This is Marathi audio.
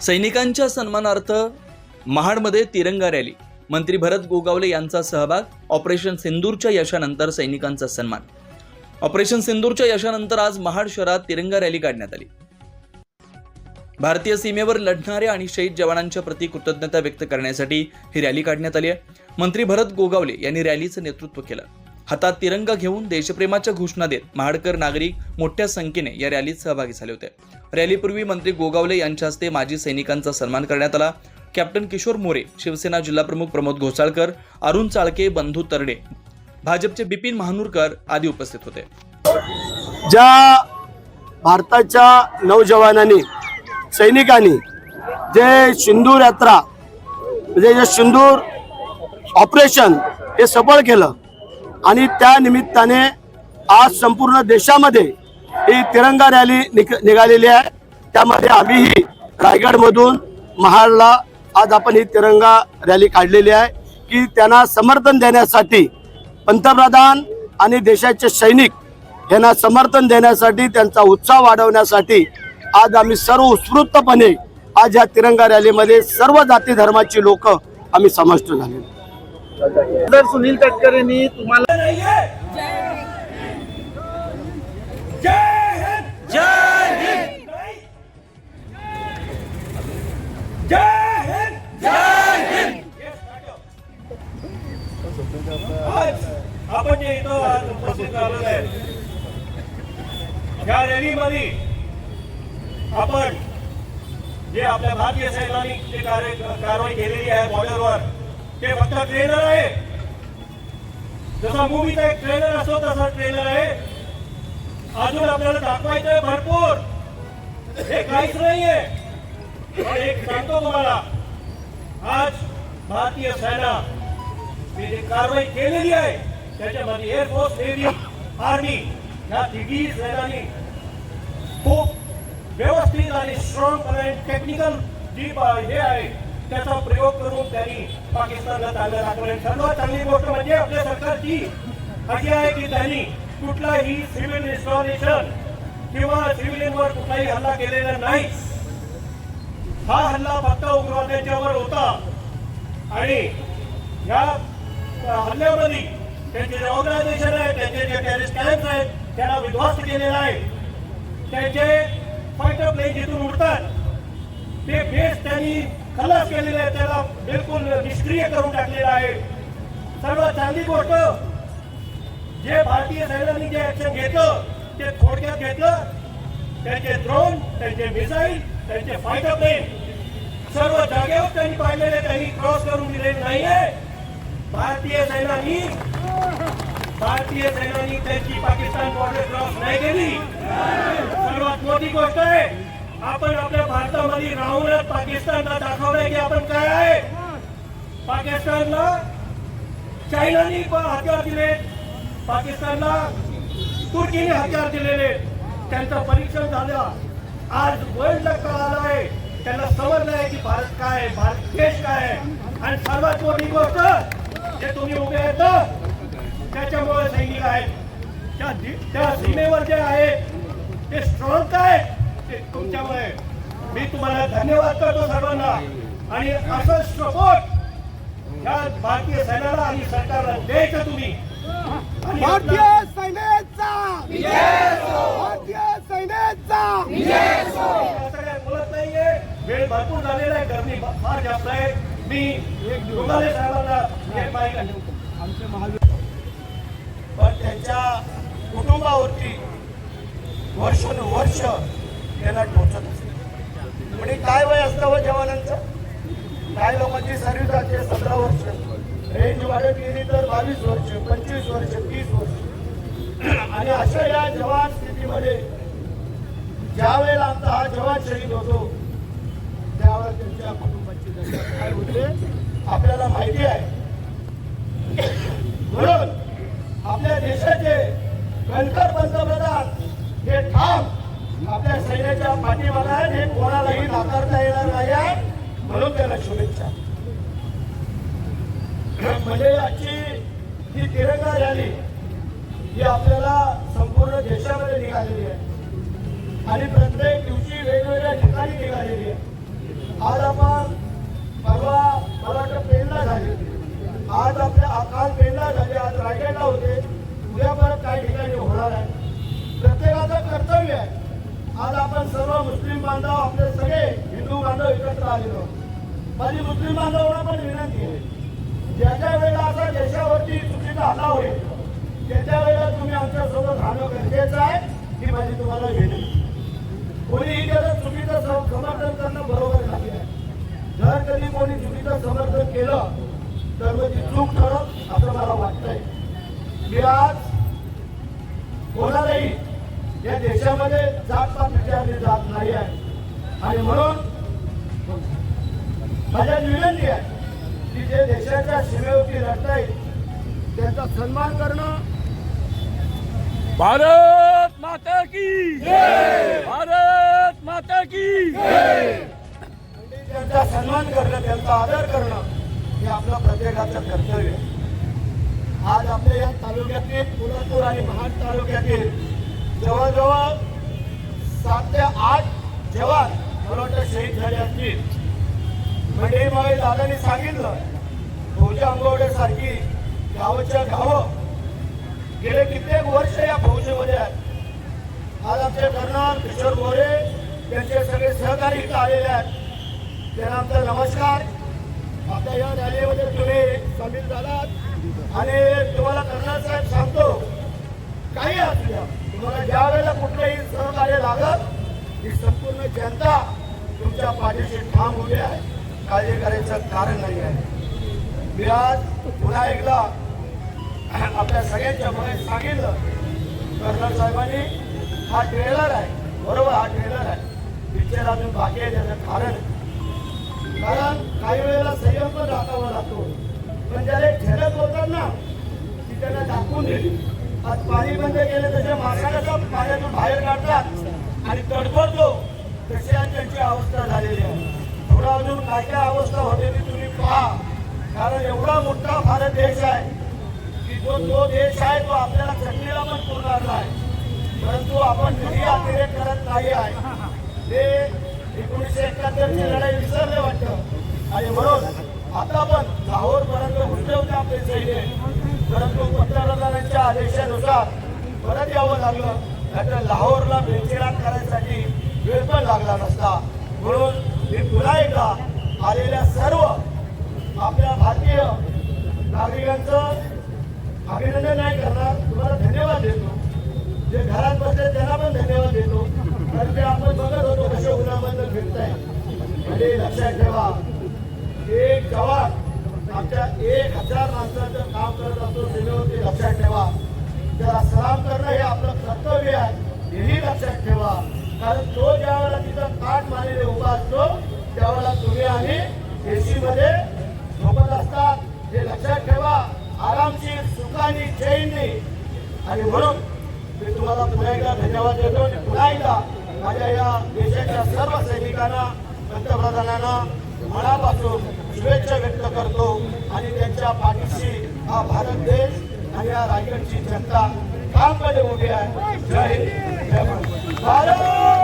सैनिकांच्या सन्मानार्थ महाडमध्ये तिरंगा रॅली. मंत्री भरत गोगावले यांचा सहभाग ऑपरेशन सिंदूरच्या यशानंतर सैनिकांचा सन्मान. ऑपरेशन सिंदूरच्या यशानंतर आज महाड शहरात तिरंगा रॅली काढण्यात आली. भारतीय सीमेवर लढणाऱ्या आणि शहीद जवानांच्या प्रती कृतज्ञता व्यक्त करण्यासाठी ही रॅली काढण्यात आली आहे. मंत्री भरत गोगावले यांनी रॅलीचं नेतृत्व केलं. हातात तिरंगा घेऊन देशप्रेमाच्या घोषणा देत महाडकर नागरिक मोठ्या संख्येने या रॅलीत सहभागी झाले होते. रॅलीपूर्वी मंत्री गोगावले यांच्या हस्ते माजी सैनिकांचा सन्मान करण्यात आला. कॅप्टन किशोर मोरे शिवसेना जिल्हाप्रमुख प्रमोद घोसाळकर अरुण चाळके बंधू तरडे भाजपचे बिपिन महानूरकर आदी उपस्थित होते. ज्या भारताच्या नौजवानांनी सैनिकांनी जे सिंदूर यात्रा म्हणजे जे सिंदूर ऑपरेशन हे सफळ केलं आणि त्या निमित्ताने आज संपूर्ण देशामध्ये ही तिरंगा रॅली निक निघालेली आहे. त्यामध्ये आम्हीही रायगडमधून महाडला आज आपण ही तिरंगा रॅली काढलेली आहे की त्यांना समर्थन देण्यासाठी पंतप्रधान आणि देशाचे सैनिक यांना समर्थन देण्यासाठी त्यांचा उत्साह वाढवण्यासाठी आज आम्ही सर्व उत्स्फूर्तपणे आज या तिरंगा रॅलीमध्ये सर्व जाती धर्माची लोक आम्ही समाविष्ट झाले जर सुनील तटकरेंनी तुम्हाला आपण जे इथं आज उपस्थित झालेलो आहे या रॅलीमध्ये आपण जे आपल्या भारतीय सैन्याने जे कार्य कारवाई केलेली आहे बॉर्डरवर ते फक्त ट्रेनर आहे. जसा मूवीचा एक ट्रेनर असतो तसा ट्रेनर आहे. अजून आपल्याला दाखवायचं भरपूर. हे काहीच नाहीये. पण एक सांगतो तुम्हाला आज भारतीय सेना मी जी कारवाई केलेली आहे त्याच्यामध्ये एअरफोर्स नेव्ही आर्मी या तिघी सेनांनी खूप व्यवस्थित आणि स्ट्रॉंग टेक्निकल जी हे आहे. त्याचा प्रयोग करून त्यांनी पाकिस्तानला चांगलं दाखवलं. सर्वात चांगली गोष्ट म्हणजे आपल्या सरकारची अशी आहे की त्यांनी कुठलाही सिव्हिल इन्स्टॉलेशन किंवा सिव्हिलियनवर कुठलाही हल्ला केलेला नाही. हा हल्ला फक्त उग्रवाद्यांच्यावर होता. आणि या हल्ल्यामध्ये त्यांचे जे ऑर्गनायझेशन आहे त्यांचे जे टेरिस्ट कॅम्प आहेत त्यांना विध्वस्त केलेला आहे. त्यांचे फायटर प्लेन जिथून उडतात ते बेस त्यांनी खलास केलेले आहे त्याला बिलकुल निष्क्रिय करून टाकलेला आहे. सर्वात चांगली गोष्ट जे भारतीय सैन्यांनी जे ऍक्शन घेतलं ते थोडक्यात घेतलं. त्यांचे ड्रोन त्यांचे मिसाईल त्यांचे फायटर प्लेन सर्व जागेवर त्यांनी पाहिलेले त्यांनी क्रॉस करून दिलेले नाहीये. भारतीय सैनानी भारतीय सैनानी त्यांची पाकिस्तान बॉर्डर क्रॉस नाही केली. सर्वात मोठी गोष्ट आहे आपण आपल्या भारतामध्ये राहूनच पाकिस्तानला दाखवलंय की आपण काय? आहे पाकिस्तानला चायनानी पण हत्यार दिले. पाकिस्तानला तुर्कीने हत्यार दिलेले. त्यांचं परीक्षण झालं. आज वर्ल्डला कळालं आहे. त्यांना समजलं आहे की भारत काय आहे? भारत देश काय आहे? आणि सर्वात मोठी गोष्ट जे तुम्ही उभे आहेत त्याच्यामुळे सैनिक आहेत. त्या त्या सीमेवर जे आहे ते स्ट्रॉंग काय? तुमच्यामुळे. मी तुम्हाला धन्यवाद करतो सर्वांना. आणि असं सपोर्ट या भारतीय सैन्याला आणि सरकारला द्यायचं तुम्ही. भारतीय सैन्याचा! भारतीय सैन्याचा! बोलत नाहीये. वेळ भरपूर झालेला आहे. गर्दी फ- फार जास्त आहे. मी गोगाले साहेबांना हे माहिती आमचे महावीर पण त्यांच्या कुटुंबावरती वर्षानुवर्ष त्यांना टोचत असते. म्हणजे काय वय असतं व जवानांचं? काय लोकांची सर्व्हिस असते सतरा वर्ष. रेंज वाढत गेली तर बावीस वर्ष पंचवीस वर्ष तीस वर्ष. आणि अशा या जवान स्थितीमध्ये ज्या वेळेला आमचा हा जवान शहीद होतो त्यावेळेला त्यांच्या कुटुंबाची दशा काय होते? आपल्याला माहिती आहे. म्हणून आपल्या देशाचे कणखर पंतप्रधान हे ठाम आपल्या सैन्याच्या पाठीमाला हे कोणालाही नाकारता येणार नाही आहे म्हणून त्याला शुभेच्छा. म्हणजे आजची ही तिरंगा रॅली ही आपल्याला संपूर्ण देशामध्ये निघालेली आहे. आणि प्रत्येक दिवशी वेगवेगळ्या ठिकाणी निघालेली आहे. आज आपण बांधव आपले सगळे हिंदू बांधव एकत्र आलेलो. माझी मुस्लिम बांधवांना पण विनंती आहे ज्याच्या वेळेला असा देशावरती चुकीचा हल्ला होईल त्याच्या वेळेला तुम्ही आमच्यासोबत राहणं गरजेचं आहे ही माझी तुम्हाला विनंती. कोणीही त्याचं चुकीचं समर्थन करणं बरोबर नाही आहे. जर कधी कोणी चुकीचं समर्थन केलं तर मग ती चूक ठरत असं मला वाटतंय. मी आज कोणालाही या देशामध्ये जातपात विचारली जात नाही आहे. आणि म्हणून माझ्या विनंती आहे की जे देशाच्या सीमेवरती लढतायत त्यांचा सन्मान करणं भारत माता की भारत माता की त्यांचा सन्मान करणं त्यांचा आदर करणं हे आपलं प्रत्येकाचं कर्तव्य आहे. आज आपल्या या तालुक्यातील कोल्हापूर आणि महाड तालुक्यातील जवळजवळ सात ते आठ जवान मला वाटतं शहीद झाले असतील. म्हणजे मग दादांनी सांगितलं फौजी आंबवडे सारखी गावच्या गावं गेले कित्येक वर्ष या फौजीमध्ये आहेत. आज आमचे कर्नल किशोर गोरे त्यांचे सगळे सहकारी इथं आलेले आहेत. त्यांना आमचा नमस्कार. आपल्या या रॅलीमध्ये तुम्ही सामील झालात. आणि तुम्हाला कर्नल साहेब सांगतो काही असू द्या. तुम्हाला ज्या वेळेला कुठलंही सहकार्य लागत ही संपूर्ण जनता तुमच्या पाठीशी ठाम उभी आहे. कार्य करायचं कारण नाही आहे. मी आज पुन्हा एकदा आपल्या सगळ्यांच्या मध्ये सांगितलं कर्नल साहेबांनी हा ट्रेलर आहे. बरोबर हा ट्रेलर आहे. पिक्चर अजून बाकी आहे त्याचं कारण. कारण काही वेळेला संयम पण राखावा लागतो. पण ज्याला एक होतात ना ती त्यांना दाखवून दिली आज पाणी बंद केलं तसे माणसाला पाण्यातून बाहेर काढतात. आणि तडफडतो. तशी आज त्यांची अवस्था झालेली आहे. थोडा अजून काय काय अवस्था होते ती तुम्ही पहा. कारण एवढा मोठा भारत देश आहे की जो तो देश आहे तो आपल्याला चटणीला पण पुरणार नाही परंतु आपण कधी अतिरेक करत नाही आहे. ते एकोणीसशे एकाहत्तरची लढाई विसरले वाटतं. आणि म्हणून आता पण लाहोर पर्यंत घुसले होते आपले सैन्य. परंतु पंतप्रधानांच्या आदेशानुसार परत यावं लागलं. नाहीतर लाहोरला बेचिराग करायसाठी वेळ पण लागला नसता. म्हणून मी पुन्हा एकदा आलेल्या सर्व आपल्या भारतीय नागरिकांचं अभिनंदन नाही करणार. तुम्हाला धन्यवाद देतो. जे घरात बसले त्यांना पण धन्यवाद देतो. कारण ते आपण बघत होतो कसे उन्हामधून फिरताय म्हणजे लक्षात ठेवा एक जवान आमच्या एक हजार माणसाचं काम करत असतो सीमेवरती लक्षात ठेवा. त्याला सलाम करणं हे आपलं कर्तव्य आहे. हेही लक्षात ठेवा. कारण तो ज्या वेळेला तिथं काठ मारलेले उभा असतो त्यावेळेला तुम्ही आणि एसी मध्ये झोपत असतात. हे लक्षात ठेवा. आरामशीर सुखाने चैनने आणि म्हणून मी तुम्हाला पुन्हा एकदा धन्यवाद देतो आणि पुन्हा एकदा माझ्या या देशाच्या सर्व सैनिकांना पंतप्रधानांना मनापासून आणि त्यांच्या पाठीशी हा भारत देश आणि या रायगडची जनता ठामपणे उभी आहे. जय हिंद. जय भारत भारत!